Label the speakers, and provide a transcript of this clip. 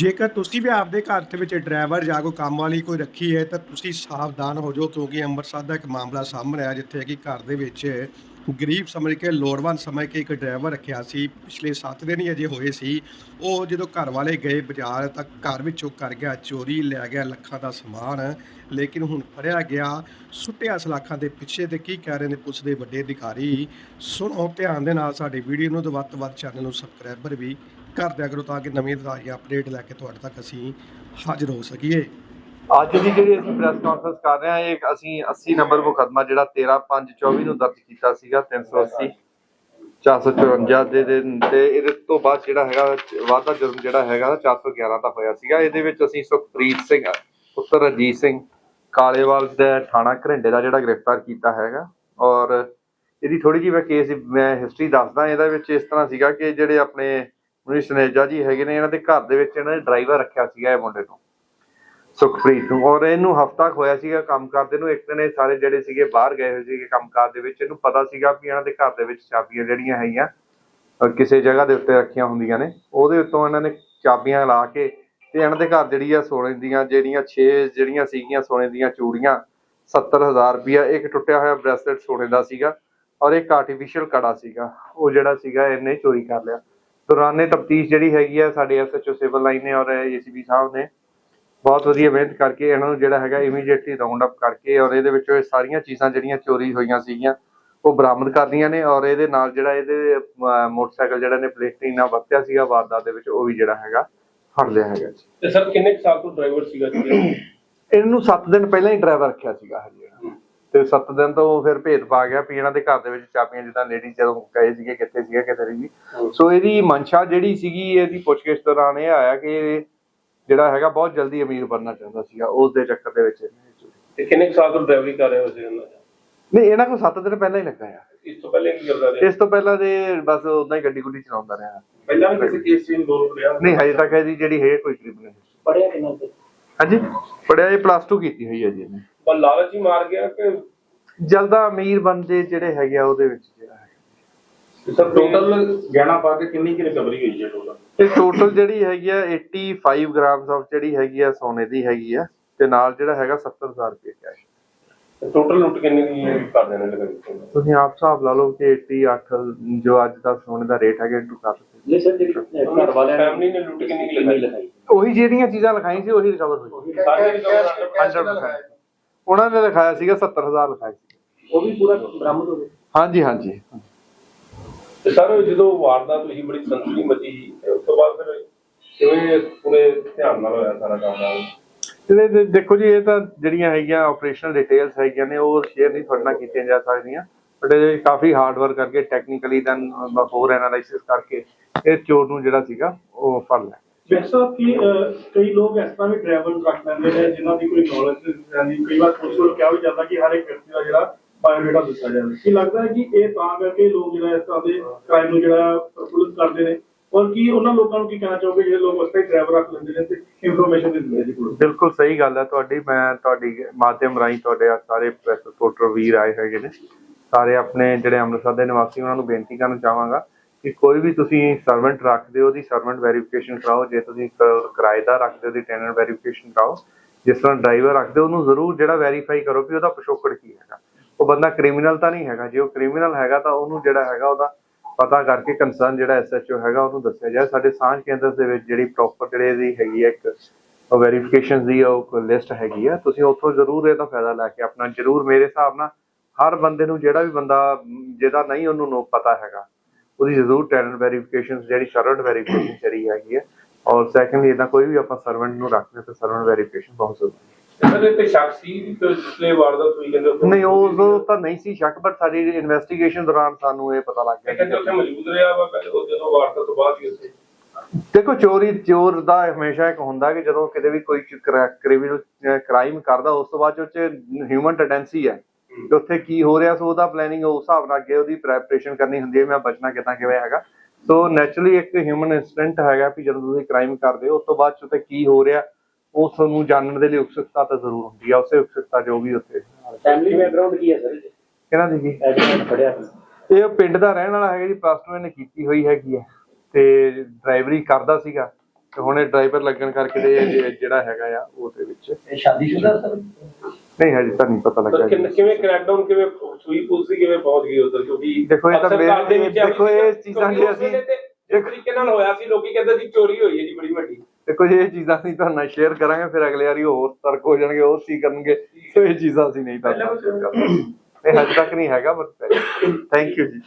Speaker 1: ਜੇਕਰ ਤੁਸੀਂ ਵੀ ਆਪਦੇ ਘਰ ਦੇ ਵਿੱਚ ਡਰਾਈਵਰ ਜਾਂ ਕੋਈ ਕੰਮ ਵਾਲੀ ਕੋਈ ਰੱਖੀ ਹੈ, ਤਾਂ ਤੁਸੀਂ ਸਾਵਧਾਨ ਹੋ ਜਾਓ, ਕਿਉਂਕਿ ਅੰਮ੍ਰਿਤਸਰ ਦਾ ਇੱਕ ਮਾਮਲਾ ਸਾਹਮਣੇ ਆਇਆ, ਜਿੱਥੇ ਕਿ ਘਰ ਦੇ ਵਿੱਚ ਗਰੀਬ ਸਮਝ ਕੇ, ਲੋੜਵੰਦ ਸਮਝ ਕੇ ਇੱਕ ਡਰਾਈਵਰ ਰੱਖਿਆ ਸੀ। ਪਿਛਲੇ 7 ਦਿਨ ਹੀ ਅਜੇ ਹੋਏ ਸੀ। ਉਹ ਜਦੋਂ ਘਰ ਵਾਲੇ ਗਏ ਬਾਜ਼ਾਰ, ਤਾਂ ਘਰ ਵਿੱਚੋਂ ਕਰ ਗਿਆ ਚੋਰੀ, ਲੈ ਗਿਆ ਲੱਖਾਂ ਦਾ ਸਮਾਨ, ਲੇਕਿਨ ਹੁਣ ਫੜਿਆ ਗਿਆ, ਸੁੱਟਿਆ ਸਲਾਖਾਂ ਦੇ ਪਿੱਛੇ ਤੇ ਕੀ ਕਹਿ ਰਹੇ ਨੇ ਪੁਲਿਸ ਦੇ ਵੱਡੇ ਅਧਿਕਾਰੀ। ਸੁਣੋ, ਧਿਆਨ ਦੇ ਨਾਲ ਸਾਡੀ ਵੀਡੀਓ ਨੂੰ ਤੇ ਵੱਧ ਤੋਂ ਵੱਧ ਚੈਨਲ ਨੂੰ ਸਬਸਕ੍ਰਾਈਬਰ ਵੀ ਕਰ ਦਿਆ ਕਰੋ ਤਾਂ ਕਿ ਨਵੀਂ ਤਾਜ਼ੀ ਅਪਡੇਟ ਲੈ ਕੇ ਤੁਹਾਡੇ ਤੱਕ ਅਸੀਂ ਹਾਜ਼ਰ ਹੋ ਸਕੀਏ।
Speaker 2: ਅੱਜ ਦੀ ਜਿਹੜੀ ਅਸੀਂ ਪ੍ਰੈਸ ਕਾਨਫਰੰਸ ਕਰ ਰਹੇ ਹਾਂ, ਇਹ ਅਸੀਂ 80 ਨੰਬਰ ਮੁਕੱਦਮਾ ਜਿਹੜਾ 13524 ਨੂੰ ਦਰਜ ਕੀਤਾ ਸੀਗਾ 380 454 ਦੇ ਦਿਨ ਤੇ ਇਹਦੇ ਤੋਂ ਬਾਅਦ ਜਿਹੜਾ ਹੈਗਾ, ਵਾਧਾ ਜੁਰਮ ਜਿਹੜਾ ਹੈਗਾ 411 ਦਾ ਹੋਇਆ ਸੀਗਾ। ਇਹਦੇ ਵਿੱਚ ਅਸੀਂ ਸੁਖਪ੍ਰੀਤ ਸਿੰਘ, ਪੁੱਤਰ ਅਜੀਤ ਸਿੰਘ ਕਾਲੇਵਾਲ ਦੇ ਥਾਣਾ ਘਰਿੰਡੇ ਦਾ ਜਿਹੜਾ ਗ੍ਰਿਫਤਾਰ ਕੀਤਾ ਹੈਗਾ। ਔਰ ਇਹਦੀ ਥੋੜੀ ਜਿਹੀ ਮੈਂ ਕੇਸ ਮੈਂ ਹਿਸਟਰੀ ਦੱਸਦਾ, ਇਹਦੇ ਵਿੱਚ ਇਸ ਤਰ੍ਹਾਂ ਸੀਗਾ ਕਿ ਜਿਹੜੇ ਆਪਣੇ ਮਨੀਸ਼ ਸਨੇਜਾ ਜੀ ਹੈਗੇ ਨੇ, ਇਹਨਾਂ ਦੇ ਘਰ ਦੇ ਵਿੱਚ ਇਹਨਾਂ ਨੇ ਡਰਾਈਵਰ ਰੱਖਿਆ ਸੀਗਾ ਇਹ ਮੁੰਡੇ ਨੂੰ, ਸੁਖਪ੍ਰੀਤ ਨੂੰ, ਔਰ ਇਹਨੂੰ ਹਫਤਾ ਕੁ ਹੋਇਆ ਸੀਗਾ ਕੰਮ ਕਰਦੇ ਨੂੰ, ਇੱਕ ਦਿਨ ਇਹ ਸਾਰੇ ਜਿਹੜੇ ਸੀਗੇ ਬਾਹਰ ਗਏ ਹੋਏ ਸੀਗੇ ਕੰਮਕਾਰ ਦੇ ਵਿੱਚ, ਇਹਨੂੰ ਪਤਾ ਸੀਗਾ ਵੀ ਇਹਨਾਂ ਦੇ ਘਰ ਦੇ ਵਿੱਚ ਚਾਬੀਆਂ ਜਿਹੜੀਆਂ ਹੈਗੀਆਂ ਕਿਸੇ ਜਗ੍ਹਾ ਦੇ ਉੱਤੇ ਰੱਖੀਆਂ ਹੁੰਦੀਆਂ ਨੇ, ਉਹਦੇ ਉੱਤੋਂ ਇਹਨਾਂ ਨੇ ਚਾਬੀਆਂ ਲਾ ਕੇ ਤੇ ਇਹਨਾਂ ਦੇ ਘਰ ਜਿਹੜੀ ਆ ਸੋਨੇ ਦੀਆਂ ਜਿਹੜੀਆਂ 6 ਜਿਹੜੀਆਂ ਸੀਗੀਆਂ ਸੋਨੇ ਦੀਆਂ ਚੂੜੀਆਂ 70000 ਰੁਪਇਆ, ਇੱਕ ਟੁੱਟਿਆ ਹੋਇਆ ਬ੍ਰੈਸਲੇਟ ਸੋਨੇ ਦਾ ਸੀਗਾ, ਔਰ ਇੱਕ ਆਰਟੀਫੀਸ਼ੀਅਲ ਕੜਾ ਸੀਗਾ, ਉਹ ਜਿਹੜਾ ਸੀਗਾ ਇਹਨੇ ਚੋਰੀ ਕਰ ਲਿਆ। ਦੌਰਾਨੇ ਤਫਤੀਸ਼ ਜਿਹੜੀ ਹੈਗੀ ਆ ਸਾਡੇ ਐਸਐਚਓ ਸਿਵਲ ਲਾਈਨ ਨੇ ਔਰ ਏਸੀਬੀ ਸਾਹਿਬ ਨੇ ਬਹੁਤ ਵਧੀਆ ਮਿਹਨਤ ਕਰਕੇ ਇਹਨਾਂ ਨੂੰ ਜਿਹੜਾ ਹੈਗਾ ਇਮੀਡੀਏਟਲੀ ਰਾਉਂਡ ਅਪ ਕਰਕੇ ਔਰ ਇਹਦੇ ਵਿੱਚੋਂ ਇਹ ਸਾਰੀਆਂ ਚੀਜ਼ਾਂ ਜਿਹੜੀਆਂ ਚੋਰੀ ਹੋਈਆਂ ਸੀਗੀਆਂ ਉਹ ਬਰਾਮਦ ਕਰਦੀਆਂ ਨੇ ਔਰ ਇਹਦੇ ਨਾਲ ਜਿਹੜਾ ਇਹਦੇ ਮੋਟਰਸਾਈਕਲ ਜਿਹੜਾ ਨੇ ਪਲੇਟਿੰਗ ਨਾਲ ਵਰਤਿਆ ਸੀਗਾ ਵਾਰਦਾਤ ਦੇ ਵਿੱਚ ਉਹ ਵੀ ਜਿਹੜਾ ਹੈਗਾ ਫੜ ਲਿਆ ਹੈਗਾ ਜੀ।
Speaker 3: ਤੇ ਸਰ ਕਿੰਨੇ ਸਾਲ ਤੋਂ ਡਰਾਈਵਰ ਸੀਗਾ ਜੀ?
Speaker 2: ਇਹਨੂੰ 7 ਦਿਨ ਪਹਿਲਾਂ ਹੀ ਡਰਾਈਵਰ ਰੱਖਿਆ ਸੀਗਾ ਹਜੇ। ਤੇ 7 ਦਿਨ ਤੋਂ ਫਿਰ ਭੇਦ ਪਾ ਗਿਆ ਵੀ ਇਹਨਾਂ ਦੇ ਘਰ ਦੇ ਵਿੱਚ ਚਾਬੀਆਂ ਜਿੱਦਾਂ ਲੇਡੀ ਜਦੋਂ ਕਹੇ ਸੀਗੇ ਕਿੱਥੇ ਸੀਗਾ ਕਿੱਥੇ ਨਹੀਂ ਜੀ ਸੋ ਇਹਦੀ ਮਨਸ਼ਾ ਜਿਹੜੀ ਸੀਗੀ ਇਹਦੀ ਪੁੱਛਗਿੱਛ ਦੌਰਾਨ ਇਹ ਆਇਆ ਕਿ ਜਿਹੜਾ ਹੈਗਾ ਬਹੁਤ ਜਲਦੀ ਅਮੀਰ ਬਣਨਾ ਚਾਹੁੰਦਾ ਸੀਗਾ ਉਸ ਦੇ ਚੱਕਰ ਦੇ ਵਿੱਚ
Speaker 3: ਤੇ ਕਿੰਨੇ ਕੁ ਸਾਲ ਤੋਂ ਡਰਾਈਵਰੀ ਕਰ ਰਹੇ ਹੋ ਸੀ ਇਹਨਾਂ ਦਾ?
Speaker 2: ਨਹੀਂ ਇਹਨਾਂ ਕੋਲ 7 ਦਿਨ ਪਹਿਲਾਂ ਹੀ ਲੱਗਾ ਆ।
Speaker 3: ਇਸ ਤੋਂ ਪਹਿਲੇ ਕੀ ਕਰਦਾ ਰਿਹਾ?
Speaker 2: ਇਸ ਤੋਂ ਪਹਿਲਾਂ ਦੇ ਬਸ ਉਦਾਂ ਹੀ ਗੱਡੀ ਗੁੱਡੀ ਚਲਾਉਂਦਾ ਰਿਹਾ।
Speaker 3: ਪਹਿਲਾਂ ਵੀ ਕਿਸੇ ਕੇਸ 'ਚ ਇਨਵੋਲਵ ਰਿਹਾ?
Speaker 2: ਨਹੀਂ ਹਜੇ ਤੱਕ ਇਹਦੀ ਜਿਹੜੀ ਹੈ ਕੋਈ ਕਰੀਬ ਨਹੀਂ
Speaker 3: ਪੜਿਆ ਕਿੰਨਾ ਤੇ
Speaker 2: ਹਾਂਜੀ ਪੜਿਆ ਇਹ ਪਲੱਸ 2 ਕੀਤੀ ਹੋਈ ਹੈ ਜੀ ਇਹਨੇ।
Speaker 3: ਪਰ ਲਾਲਚ ਹੀ ਮਾਰ ਗਿਆ ਕਿ
Speaker 2: ਜਲਦਾ ਅਮੀਰ ਬੰਦੇ ਜਿਹੜੇ ਹੈਗੇ ਆ ਉਹਦੇ ਵਿੱਚ ਜਿਹੜਾ ਹੈ।
Speaker 3: ਸਰ ਟੋਟਲ ਗਹਿਣਾ ਪਾ ਕੇ ਕਿੰਨੀ ਕਿ ਰਿਕਵਰੀ ਹੋਈ ਹੈ ਟੋਟਲ
Speaker 2: ਇਹ ਟੋਟਲ ਜਿਹੜੀ ਹੈਗੀ ਆ 85 ਗ੍ਰਾਮਸ ਆਫ ਜਿਹੜੀ ਹੈਗੀ ਆ ਸੋਨੇ ਦੀ ਹੈਗੀ ਆ ਤੇ ਨਾਲ ਜਿਹੜਾ ਹੈਗਾ 70000 ਰੁਪਏ ਕੈਸ਼
Speaker 3: ਟੋਟਲ ਲੁੱਟ ਕਿੰਨੇ ਦੀ ਕਰ ਦੇਣੇ ਲਗਾ
Speaker 2: ਤੁਸੀਂ ਆਪ ਹਿਸਾਬ ਲਾ ਲਓ ਕਿ 88 ਜੋ ਅੱਜ ਦਾ ਸੋਨੇ ਦਾ ਰੇਟ ਹੈਗਾ ਇੰਟੂ ਕਰ ਸਕਦੇ
Speaker 4: ਨਹੀਂ ਸਰ ਜਿਹੜੀ ਘਰ ਵਾਲਿਆਂ ਨੇ
Speaker 3: ਫੈਮਿਲੀ ਨੇ ਲੁੱਟ ਕਿੰਨੀ ਕੁ ਲਗਾਈ?
Speaker 2: ਉਹੀ ਜਿਹੜੀਆਂ ਚੀਜ਼ਾਂ ਲਿਖਾਈ ਸੀ ਉਹੀ ਰਿਕਵਰ ਹੋਈ।
Speaker 3: ਸਾਰੇ ਰਿਕਵਰ
Speaker 2: 100% ਉਹਨਾਂ ਨੇ ਲਿਖਾਇਆ ਸੀਗਾ 70000 ਲਿਖਾਇਆ ਸੀ।
Speaker 4: ਉਹ ਵੀ ਪੂਰਾ ਬਰਾਮਦ ਹੋ ਗਿਆ?
Speaker 2: ਹਾਂਜੀ ਹਾਂਜੀ।
Speaker 3: ਤੇ ਸਰ ਜਦੋਂ ਵਾਰਦਾਤ ਹੋਈ ਬੜੀ ਸੰਸਨੀ ਮਚੀ। ਉਸ ਤੋਂ ਬਾਅਦ ਫਿਰ ਕਿਵੇਂ ਪੂਰੇ ਧਿਆਨ ਨਾਲ ਹੋਇਆ ਸਾਰਾ ਕੰਮ ਨਾਲ?
Speaker 2: ਇਹਦੇ ਦੇਖੋ ਜੀ ਇਹ ਤਾਂ ਜਿਹੜੀਆਂ ਹੈਗੀਆਂ ਆਪਰੇਸ਼ਨਲ ਡਿਟੇਲਸ ਹੈਗੀਆਂ ਨੇ ਉਹ ਸ਼ੇਅਰ ਨਹੀਂ ਤੁਹਾਡੇ ਨਾਲ ਕੀਤੀਆਂ ਜਾ ਸਕਦੀਆਂ। ਬਟ ਇਹ ਕਾਫੀ ਹਾਰਡ ਵਰਕ ਕਰਕੇ ਟੈਕਨੀਕਲੀ ਦੈਨ ਹੋਰ ਐਨਾਲਾਈਸਿਸ ਕਰਕੇ ਇਹ ਚੋਰ ਨੂੰ ਜਿਹੜਾ ਸੀਗਾ ਉਹ ਫੜ ਲਿਆ।
Speaker 5: ਜੈਕ ਕਿ ਕਈ ਲੋਕ ਇਸ ਤਰ੍ਹਾਂ ਵੀ ਡਰਾਈਵਰ ਰੱਖ ਲੈਂਦੇ ਨੇ, ਜਿਨ੍ਹਾਂ ਦੀ ਕੋਈ ਨੌਲੇਜ ਨਹੀਂ ਕਈ ਵਾਰ ਪੁਲਿਸ ਵੱਲੋਂ ਕਿਹਾ ਵੀ ਜਾਂਦਾ ਕਿ ਹਰ ਇੱਕ ਵਿਅਕਤੀ ਦਾ ਜਿਹੜਾ ਬਾਇਓਡਾਟਾ ਦਿੱਤਾ ਜਾਵੇ। ਕੀ ਲੱਗਦਾ ਹੈ ਕਿ ਇਹ ਤਾਂ ਕਰਕੇ ਲੋਕ ਜਿਹੜਾ ਇਸ ਤਰ੍ਹਾਂ ਦੇ ਕ੍ਰਾਈਮ ਨੂੰ ਜਿਹੜਾ ਪ੍ਰਫੁੱਲਿਤ ਕਰਦੇ ਨੇ? ਔਰ ਕੀ ਉਹਨਾਂ ਲੋਕਾਂ ਨੂੰ ਕੀ ਕਹਿਣਾ ਚਾਹੋਗੇ ਜਿਹੜੇ ਲੋਕ ਉਸ ਤੇ ਡਰਾਈਵਰ ਰੱਖ ਲੈਂਦੇ ਨੇ ਤੇ ਇਨਫੋਰਮੇਸ਼ਨ ਦਿੰਦੇ ਨੇ ਜੀ
Speaker 2: ਬਿਲਕੁਲ ਸਹੀ ਗੱਲ ਹੈ ਤੁਹਾਡੀ। ਮੈਂ ਤੁਹਾਡੀ ਮਾਧਿਅਮ ਰਾਹੀਂ ਤੁਹਾਡੇ ਆਹ ਸਾਰੇ ਪ੍ਰੈਸ ਰਿਪੋਰਟਰ ਵੀਰ ਆਏ ਹੈਗੇ ਨੇ। ਸਾਰੇ ਆਪਣੇ ਜਿਹੜੇ ਅੰਮ੍ਰਿਤਸਰ ਦੇ ਨਿਵਾਸੀ, ਉਹਨਾਂ ਨੂੰ ਬੇਨਤੀ ਕਰਨਾ ਚਾਹਾਂਗਾ ਕਿ ਕੋਈ ਵੀ ਤੁਸੀਂ ਸਰਵੈਂਟ ਰੱਖਦੇ ਹੋ ਉਹਦੀ ਸਰਵੈਂਟ ਵੈਰੀਫਿਕੇਸ਼ਨ ਕਰਾਓ, ਜੇ ਤੁਸੀਂ ਕਿਰਾਏਦਾਰ ਰੱਖਦੇ ਹੋ ਉਹਦੀ ਟੈਨੈਂਟ ਵੈਰੀਫਿਕੇਸ਼ਨ ਕਰਾਓ, ਜਿਸ ਤਰ੍ਹਾਂ ਡਰਾਈਵਰ ਰੱਖਦੇ ਹੋ, ਉਹਨੂੰ ਜ਼ਰੂਰ ਜਿਹੜਾ ਵੈਰੀਫਾਈ ਕਰੋ ਕਿ ਉਹਦਾ ਪਿਛੋਕੜ ਕੀ ਹੈਗਾ। ਉਹ ਬੰਦਾ ਕ੍ਰਿਮੀਨਲ ਤਾਂ ਨਹੀਂ ਹੈਗਾ, ਜੇ ਉਹ ਕ੍ਰਿਮੀਨਲ ਹੈਗਾ ਤਾਂ ਉਹਨੂੰ ਜਿਹੜਾ ਹੈਗਾ ਉਹਦਾ ਪਤਾ ਕਰਕੇ ਕੰਸਰਨ ਜਿਹੜਾ ਐਸਐਚਓ ਹੈਗਾ, ਉਹਨੂੰ ਦੱਸਿਆ ਜਾਏ। ਸਾਡੇ ਸਾਂਝ ਕੇਂਦਰ ਦੇ ਵਿੱਚ ਜਿਹੜੀ ਪ੍ਰੋਪਰ ਜਿਹੜੇ ਦੀ ਹੈਗੀ ਹੈ ਇੱਕ ਵੈਰੀਫਿਕੇਸ਼ਨ ਦੀ ਉਹ ਲਿਸਟ ਹੈਗੀ ਆ। ਤੁਸੀਂ ਉੱਥੋਂ ਜ਼ਰੂਰ ਇਹਦਾ ਫਾਇਦਾ ਲੈ ਕੇ ਆਪਣਾ ਜ਼ਰੂਰ ਮੇਰੇ ਹਿਸਾਬ ਨਾਲ ਹਰ ਬੰਦੇ ਨੂੰ ਜਿਹੜਾ ਵੀ ਬੰਦਾ, ਜਿਹਦਾ ਨਹੀਂ ਉਹਨੂੰ ਪਤਾ ਹੈਗਾ ਉਹਦੀ ਜ਼ਰੂਰ ਟੈਲੈਂਟ ਵੈਰੀਫਿਕੇਸ਼ਨ ਜਿਹੜੀ ਸਰਵੈਂਟ ਵੈਰੀਫਿਕੇਸ਼ਨ ਜਿਹੜੀ ਹੈਗੀ ਹੈ। ਔਰ ਸੈਕੰਡਲੀ ਇਹਦਾ ਕੋਈ ਵੀ ਆਪਾਂ ਸਰਵੈਂਟ ਨੂੰ ਰੱਖਦੇ ਤਾਂ ਸਰਵੈਂਟ ਵੈਰੀਫਿਕੇਸ਼ਨ ਬਹੁਤ ਜ਼ਰੂਰੀ ਹੈ।
Speaker 3: ਸਰ ਇਹ ਤੇ ਸ਼ੱਕ ਸੀ ਕਿ ਕਹਿੰਦੇ
Speaker 2: ਨਹੀਂ ਉਦੋਂ ਤਾਂ ਨਹੀਂ ਸੀ ਸ਼ੱਕ ਬਟ ਸਾਡੀ ਇਨਵੈਸਟੀਗੇਸ਼ਨ ਦੌਰਾਨ ਸਾਨੂੰ ਇਹ ਪਤਾ ਲੱਗ
Speaker 3: ਕਹਿੰਦੇ ਉੱਥੇ ਮੌਜੂਦ ਰਿਹਾ ਵਾ ਪਹਿਲੇ ਉਹ ਜਦੋਂ ਵਾਰਦਾਤ ਤੋਂ ਬਾਅਦ ਹੀ ਉੱਥੇ।
Speaker 2: ਦੇਖੋ ਚੋਰੀ ਚੋਰ ਦਾ ਹਮੇਸ਼ਾ ਇੱਕ ਹੁੰਦਾ ਕਿ ਜਦੋਂ ਕਿਤੇ ਵੀ ਕੋਈ ਕ੍ਰਿਮੀਨਲ ਕ੍ਰਾਈਮ ਕਰਦਾ ਉਸ ਤੋਂ ਬਾਅਦ ਉਹ ਚ ਹਿਊਮਨ ਟੈਂਡੈਂਸੀ ਹੈ। ਕਿ ਉੱਥੇ ਕੀ ਹੋ ਰਿਹਾ ਸੋ ਉਹਦਾ ਪਲੈਨਿੰਗ ਉਸ ਹਿਸਾਬ ਨਾਲ ਅੱਗੇ ਉਹਦੀ ਪ੍ਰੈਪਰੇਸ਼ਨ ਕਰਨੀ ਹੁੰਦੀ ਹੈ ਮੈਂ ਬਚਣਾ ਕਿੱਦਾਂ ਕਿਵੇਂ ਹੈਗਾ। ਸੋ ਨੈਚੁਰਲੀ ਇੱਕ ਹਿਊਮਨ ਇਨਸਟੈਂਟ ਹੈਗਾ ਵੀ ਜਦੋਂ ਤੁਸੀਂ ਕ੍ਰਾਈਮ ਕਰਦੇ ਹੋ ਉਸ ਤੋਂ ਬਾਅਦ ਚ ਉੱਥੇ ਕੀ ਹੋ ਰਿਹਾ ਉਸ ਨੂੰ ਜਾਣਨ ਦੇ ਲਈ ਉਤਸੁਕਤਾ ਤਾਂ ਜ਼ਰੂਰ ਹੁੰਦੀ ਹੈ ਉਸੇ ਉਤਸੁਕਤਾ ਜੋ ਵੀ ਉੱਥੇ।
Speaker 4: ਫੈਮਿਲੀ ਬੈਕਗ੍ਰਾਉਂਡ ਕੀ ਹੈ ਸਰ
Speaker 2: ਇਹਨਾਂ ਦੀ ਜੀ
Speaker 4: ਐਡਮਿਟ ਪੜਿਆ
Speaker 2: ਇਹ ਪਿੰਡ ਦਾ ਰਹਿਣ ਵਾਲਾ ਹੈਗਾ ਜੀ ਪਲੱਸ 2 ਇਹਨੇ ਕੀਤੀ ਹੋਈ ਹੈਗੀ ਹੈ ਤੇ ਡਰਾਈਵਰੀ ਕਰਦਾ ਸੀਗਾ ਤੇ ਹੁਣ ਇਹ ਡਰਾਈਵਰ ਲੱਗਣ ਕਰਕੇ ਤੇ ਜਿਹੜਾ ਹੈਗਾ ਆ ਉਹਦੇ ਵਿੱਚ।
Speaker 4: ਇਹ ਸ਼ਾਦੀशुदा ਸਰ?
Speaker 2: ਨਹੀਂ ਹਜੇ ਤਾਂ ਨਹੀਂ ਪਤਾ
Speaker 3: ਸਰ
Speaker 2: ਲੱਗਾ
Speaker 3: ਕਿੰਨ-
Speaker 2: ਜੀ
Speaker 3: ਕਿਵੇਂ ਕ੍ਰੈਕਡਾਊਨ ਕਿਵੇਂ ਸੂਈ ਪੁਲਿਸ ਕਿਵੇਂ ਪਹੁੰਚ ਗਈ ਉਧਰ? ਕਿਉਂਕਿ
Speaker 2: ਦੇਖੋ ਇਹ ਤਾਂ ਮੇਰੇ- ਦੇਖੋ ਇਹ ਚੀਜ਼ਾਂ ਜੇ ਅਸੀਂ-
Speaker 3: ਇਸ ਤਰੀਕੇ ਨਾਲ ਹੋਇਆ ਸੀ ਲੋਕੀ ਕਹਿੰਦੇ ਸੀ ਚੋਰੀ ਹੋਈ ਹੈ ਜੀ ਬੜੀ ਵੱਡੀ।
Speaker 2: ਦੇਖੋ ਜੀ, ਇਹ ਚੀਜ਼ਾਂ ਅਸੀਂ ਤੁਹਾਨੂੰ ਨਾਲ ਸ਼ੇਅਰ ਕਰਾਂਗੇ ਫਿਰ ਅਗਲੇ ਵਾਰੀ ਹੋਰ ਤਰਕ ਹੋ ਜਾਣਗੇ ਉਹ ਸੀ ਕਰਨਗੇ। ਸੋ ਇਹ ਚੀਜ਼ਾਂ ਅਸੀਂ ਨਹੀਂ ਤੁਹਾਨੂੰ share ਕਰਾਂਗੇ। ਇਹ ਹਜੇ ਤੱਕ ਨਹੀਂ ਹੈਗਾ ਬਟ ਥੈਂਕ ਯੂ ਜੀ।